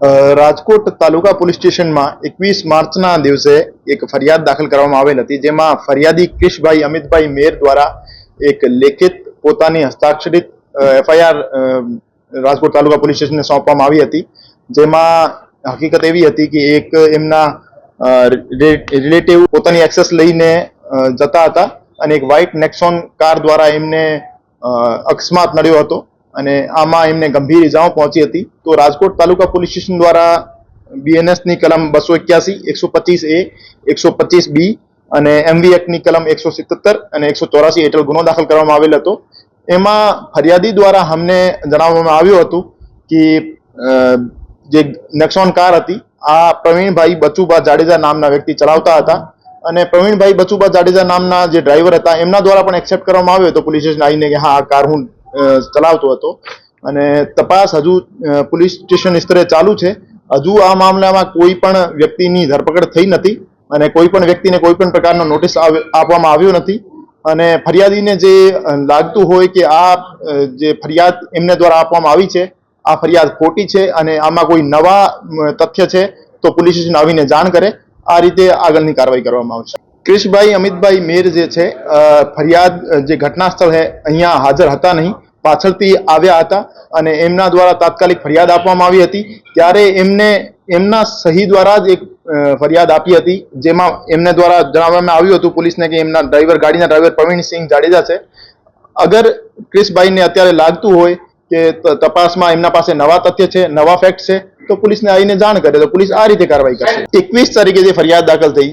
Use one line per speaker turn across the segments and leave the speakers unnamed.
રાજકોટ તાલુકા police સ્ટેશનમાં એકવીસ માર્ચના દિવસે એક ફરિયાદ દાખલ કરવામાં આવેલ હતી, જેમાં ફરિયાદી ક્રિશભાઈ અમિતભાઈ મેર દ્વારા એક લેખિત પોતાની હસ્તાક્ષરિત એફઆઈઆર રાજકોટ તાલુકા પોલીસ સ્ટેશનને સોંપવામાં આવી હતી. જેમાં હકીકત એવી હતી કે એક એમના રિલેટિવ પોતાની એક્સેસ લઈને જતા હતા અને એક વ્હાઇટ નેક્સોન કાર દ્વારા એમને અકસ્માત નડ્યો હતો. અને આમાં એમને ગંભીર ઇજાઓ પહોંચી હતી. તો રાજકોટ તાલુકા પોલીસ સ્ટેશન દ્વારા બીએનએસની કલમ બસો એક્યાસી, એકસો પચીસ એ એકસો પચીસ બી અને એમવી એક્ટની કલમ એકસો સિત્તેર અને એકસો ચોરાસી હેઠળ ગુનો દાખલ કરવામાં આવેલ હતો. એમાં ફરિયાદી દ્વારા અમને જણાવવામાં આવ્યું હતું કે જે નેક્સોન કાર હતી, આ પ્રવીણભાઈ બચુભા જાડેજા નામના વ્યક્તિ ચલાવતા હતા અને પ્રવીણભાઈ બચુબા જાડેજા નામના જે ડ્રાઈવર હતા, એમના દ્વારા પણ એક્સેપ્ટ કરવામાં આવ્યો હતો. પોલીસ સ્ટેશન આવીને કે હા, આ કાર હું ચલાવતો હતો. અને તપાસ હજુ પોલીસ સ્ટેશન સ્તરે ચાલુ છે. હજુ આ મામલામાં કોઈ પણ વ્યક્તિની ધરપકડ થઈ નથી અને કોઈ પણ વ્યક્તિને કોઈ પણ પ્રકારનો નોટિસ આપવામાં આવ્યો નથી. અને ફરિયાદીને જે લાગતું હોય કે આ જે ફરિયાદ એમને દ્વારા આપવામાં આવી છે, આ ફરિયાદ ખોટી છે અને આમાં કોઈ નવા તથ્ય છે, તો પોલીસ સ્ટેશન આવીને જાણ કરે. આ રીતે આગળની કાર્યવાહી કરવામાં આવશે. ક્રિશભાઈ, અમિતભાઈ મેર જે છે ફરિયાદ જે ઘટના સ્થળ છે અહીંયા હાજર હતા નહીં. પાછળથી આવ્યા હતા અને એમના દ્વારા તાત્કાલિક ફરિયાદ આપવામાં આવી હતી. ત્યારે એમને, એમના સહી દ્વારા જ એક ફરિયાદ આપી હતી, જેમાં એમને દ્વારા જણાવવામાં આવ્યું હતું પોલીસને કે એમના ડ્રાઈવર, ગાડીના ડ્રાઈવર પ્રવીણસિંહ જાડેજા છે. અગર ક્રિશભાઈને અત્યારે લાગતું હોય કે તપાસમાં એમના પાસે નવા તથ્ય છે, નવા ફેક્ટ છે, તો પોલીસને આવીને જાણ કરે. તો પોલીસ આ રીતે કાર્યવાહી કરશે. એકવીસ તારીખે જે ફરિયાદ દાખલ થઈ,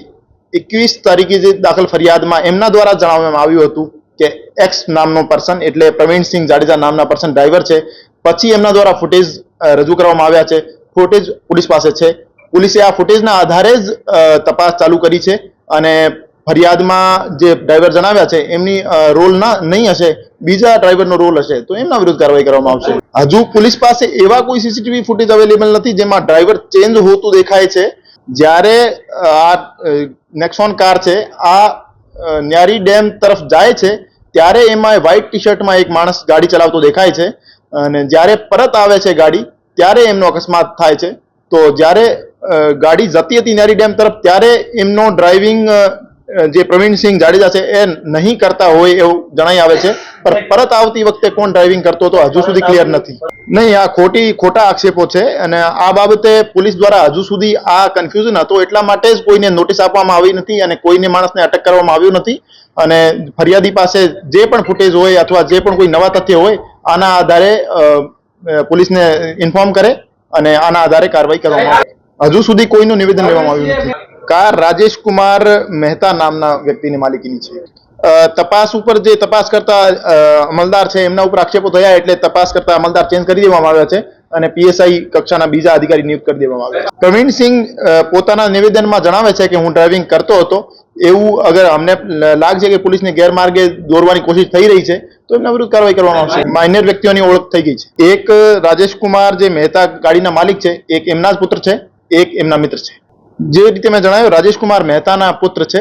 એકવીસ તારીખે જે દાખલ ફરિયાદમાં એમના દ્વારા જણાવવામાં આવ્યું હતું કે એક્સ નામનો પર્સન એટલે પ્રવીણસિંહ જાડેજા નામના પર્સન ડ્રાઈવર છે. પછી એમના દ્વારા ફૂટેજ રજૂ કરવામાં આવ્યા છે. ફૂટેજ પોલીસ પાસે છે. પોલીસે આ ફૂટેજના આધારે જ તપાસ ચાલુ કરી છે અને ફરિયાદમાં જે ડ્રાઈવર જણાવ્યા છે, એમની રોલ ના, નહીં હશે. બીજા ડ્રાઈવરનો રોલ હશે. તો એમના વિરુદ્ધ કાર્યવાહી કરવામાં આવશે. હજુ પોલીસ પાસે એવા કોઈ સીસીટીવી ફૂટેજ અવેલેબલ નથી જેમાં ડ્રાઈવર ચેન્જ હોતું દેખાય છે. જ્યારે આ નેક્સોન કાર છે, આ ન્યારી ડેમ તરફ જાય છે, ત્યારે એમાં વ્હાઇટ ટી શર્ટમાં એક માણસ ગાડી ચલાવતો દેખાય છે અને જ્યારે પરત આવે છે ગાડી, ત્યારે એમનો અકસ્માત થાય છે. તો જ્યારે ગાડી જતી હતી ન્યારી ડેમ તરફ, ત્યારે એમનો ડ્રાઇવિંગ જે પ્રવીણસિંહ જાડેજા છે એ નહીં કરતા હોય એવું જણાઈ આવે છે. પણ પરત આવતી વખતે કોણ ડ્રાઇવિંગ કરતો હતો હજુ સુધી ક્લિયર નથી. નહીં આ ખોટી ખોટા આક્ષેપો છે અને આ બાબતે પોલીસ દ્વારા હજુ સુધી આ કન્ફ્યુઝન હતો એટલા માટે જ કોઈને નોટિસ આપવામાં આવી નથી અને કોઈને માણસને અટક કરવામાં આવ્યું નથી. અને ફરિયાદી પાસે જે પણ ફૂટેજ હોય અથવા જે પણ કોઈ નવા તથ્ય હોય આના આધારે પોલીસને ઇન્ફોર્મ કરે અને આના આધારે કાર્યવાહી કરવામાં આવે. હજુ સુધી કોઈનું નિવેદન લેવામાં આવ્યું નથી. કાર રાજેશ કુમાર મહેતા નામના વ્યક્તિની માલિકીની છે. તપાસ ઉપર જે તપાસ કરતા અમલદાર છે એમના ઉપર આક્ષેપો થયા એટલે તપાસ કરતા અમલદાર ચેન્જ કરી દેવામાં આવ્યા છે અને પીએસઆઈ કક્ષાના બીજા અધિકારી નિયુક્ત કરી દેવામાં આવ્યા છે. પ્રવીણસિંહ પોતાના નિવેદનમાં જણાવે છે કે હું ડ્રાઇવિંગ કરતો હતો. એવું અગર અમને લાગશે કે પોલીસને ગેરમાર્ગે દોરવાની કોશિશ થઈ રહી છે, તો એમના વિરુદ્ધ કાર્યવાહી કરવામાં આવશે માઇનર વ્યક્તિઓની ઓળખ થઈ ગઈ છે. એક રાજેશ કુમાર જે મહેતા ગાડીના માલિક છે, એક એમના જ પુત્ર છે, એક એમના મિત્ર છે. જે રીતે મેં જણાવ્યું રાજેશ કુમાર મહેતાના પુત્ર છે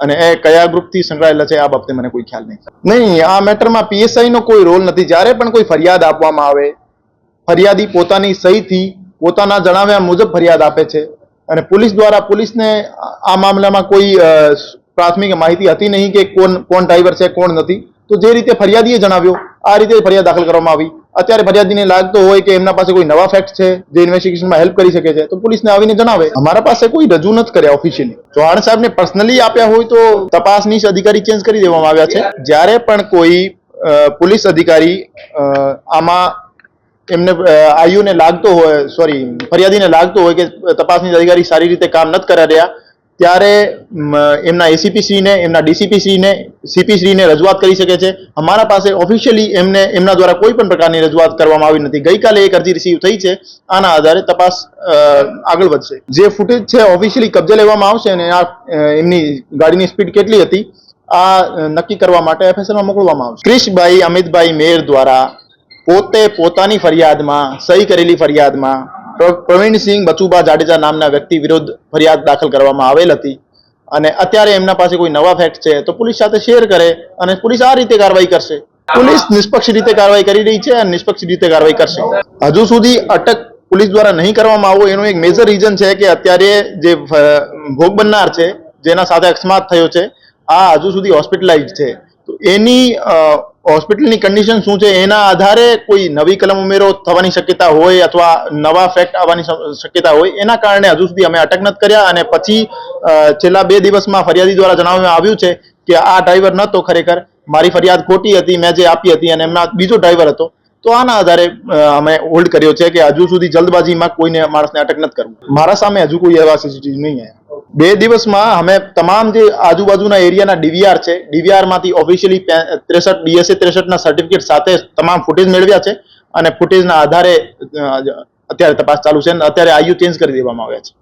અને એ કયા ગ્રુપથી સંકળાયેલા છે, આ બાબતે મને કોઈ ખ્યાલ નહીં. નહીં, આ મેટરમાં પીએસઆઈ નો કોઈ રોલ નથી. જ્યારે પણ કોઈ ફરિયાદ આપવામાં આવે, ફરિયાદી પોતાની સહીથી પોતાના જણાવ્યા મુજબ ફરિયાદ આપે છે અને પોલીસ દ્વારા પોલીસને આ- આ મામલામાં કોઈ પ્રાથમિક માહિતી હતી નહીં કે કોણ કોણ ડ્રાઈવર છે, કોણ નથી. તો જે રીતે ફરિયાદીએ જણાવ્યો, આ રીતે ફરિયાદ દાખલ કરવામાં આવી. અત્યારે ફરિયાદીને લાગતો હોય કે એમના પાસે કોઈ નવા ફેક્ટ છે, જે ઇન્વેસ્ટિગેશનમાં હેલ્પ કરી શકે છે, તો પોલીસને આવીને જણાવે. અમારા પાસે કોઈ રજૂ નથી કર્યા ઓફિશિયલી ચૌહાણ સાહેબને પર્સનલી આપ્યા હોય તો તપાસનીશ અધિકારી ચેન્જ કરી દેવામાં આવ્યા છે. જ્યારે પણ કોઈ પોલીસ અધિકારી આમાં એમને આયુને લાગતો હોય સોરી ફરિયાદીને લાગતો હોય કે તપાસની અધિકારી સારી રીતે કામ નથી કરી રહ્યા ત્યારે એમના એસીપીશ્રીને એમના ડીસીપીશ્રીને સીપીશ્રીને રજૂઆત કરી શકે છે. અમારા પાસે ઓફિશિયલી એમને, એમના દ્વારા કોઈ પણ પ્રકારની રજૂઆત કરવામાં આવી નથી. ગઈકાલે એક અરજી રિસીવ થઈ છે. આના આધારે તપાસ આગળ વધશે. જે ફૂટેજ છે ઓફિશિયલી કબજે લેવામાં આવશે અને આ એમની ગાડીની સ્પીડ કેટલી હતી, આ નક્કી કરવા માટે એફએસએલમાં મોકલવામાં આવશે. ક્રિશભાઈ અમિતભાઈ મેર દ્વારા પોતે પોતાની ફરિયાદમાં, સહી કરેલી ફરિયાદમાં પ્રવીણસિંહ બચુબા જાડેજા નામના વ્યક્તિ વિરુદ્ધ ફરિયાદ દાખલ કરવામાં આવેલ હતી. અને અત્યારે એમના પાસે કોઈ નવા ફેક્ટ છે તો પોલીસ સાથે શેર કરે અને પોલીસ આ રીતે કાર્યવાહી કરશે. પોલીસ નિષ્પક્ષ રીતે કાર્યવાહી કરી રહી છે અને નિષ્પક્ષ રીતે કાર્યવાહી કરશે. હજુ સુધી અટક પોલીસ દ્વારા નહીં કરવામાં આવો એનું એક મેજર રીઝન છે કે અત્યારે જે ભોગ બનનાર છે, જેના સાથે અકસ્માત થયો છે, આ હજુ સુધી હોસ્પિટલાઇઝ છે. તો એની હોસ્પિટલની કન્ડિશન શું છે? એના આધારે કોઈ નવી કલમ ઉમેરો થવાની શક્યતા હોય અથવા નવા ફેક્ટ આવવાની શક્યતા હોય, એના કારણે હજુ સુધી અમે અટક નથી કર્યા અને પછી છેલ્લા બે દિવસમાં ફરિયાદી દ્વારા જણાવવામાં આવ્યું છે કે આ ડ્રાઈવર નહોતો ખરેખર. મારી ફરિયાદ ખોટી હતી, મેં જે આપી હતી અને એમના બીજો ડ્રાઈવર હતો. તો આના આધારે અમે હોલ્ડ કર્યો છે કે હજુ સુધી જલ્દબાજીમાં કોઈને માણસને અટક નથી કરવું. મારા સામે હજુ કોઈ એવા સીસીટીવી નહીં આવ્યા. બે દિવસમાં અમે તમામ જે આજુબાજુના એરિયાના ડીવીઆર છે, ડીવીઆરમાંથી ઓફિશિયલી ત્રેસઠ ડીએસએ ત્રેસઠના સર્ટિફિકેટ સાથે તમામ ફૂટેજ મેળવ્યા છે અને ફૂટેજના આધારે અત્યારે તપાસ ચાલુ છે અને અત્યારે આયુ ચેન્જ કરી દેવામાં આવ્યા છે.